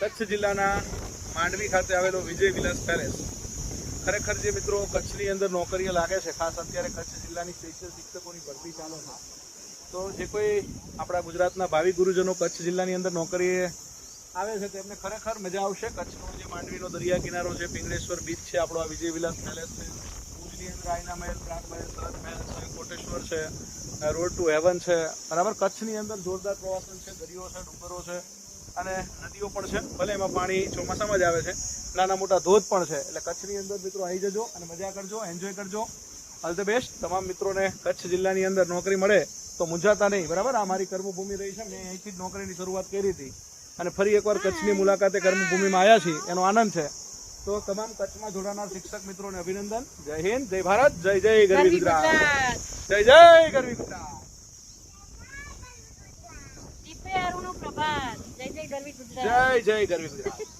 કચ્છ જિલ્લાના માંડવી ખાતે આવેલો વિજય વિલાસ પેલેસ. ખરેખર જે મિત્રો કચ્છની અંદર નોકરીઓ લાગે છે, ખાસ અત્યારે કચ્છ જિલ્લાની સ્પેશિયલ શિક્ષકોની ભરતી ચાલો છે. તો જે કોઈ આપણા ગુજરાતના ભાવિ ગુરુજનો કચ્છ જિલ્લાની અંદર નોકરીએ આવે છે, તેમને ખરેખર મજા આવશે. કચ્છનો જે માંડવીનો દરિયા કિનારો છે, પિંગળેશ્વર બીચ છે, આપણો આ વિજય વિલાસ પેલેસ છે. ભુજની અંદર આયના મહેલ, પ્રાગ મહેલ સરસ મહેલ છે, કોટેશ્વર છે, રોડ ટુ હેવન છે. બરાબર, કચ્છની અંદર જોરદાર પ્રવાસન છે, દરિયો છે, ડુંગરો છે. અને નદીઓ પણ છે. ભલે એમાં પાણી ચોમાસામાં જ આવે છે. નાના મોટા ધોધ પણ છે. એટલે કચ્છની અંદર મિત્રો આવી જજો અને મજા કરજો એન્જોય કરજો. ઓલ ધ બેસ્ટ તમામ મિત્રોને કચ્છ જિલ્લાની અંદર નોકરી મળે તો મૂંઝાતા નહીં. બરાબર? આ મારી કર્મભૂમિ રહી છે. મેં અહીંથી જ નોકરીની શરૂઆત કરી હતી. અને ફરી એકવાર કચ્છની મુલાકાતે કર્મભૂમિમાં આવ્યા છીએ. એનો આનંદ છે. તો તમામ કચ્છમાં જોડાનાર શિક્ષક મિત્રોને અભિનંદન. જય હિન્દ જય ભારત જય જય ગરવી ગુજરાત. જય જય ગરવી ગુજરાત. પ્રભાત. જય જય ગરવી ગુજરાત.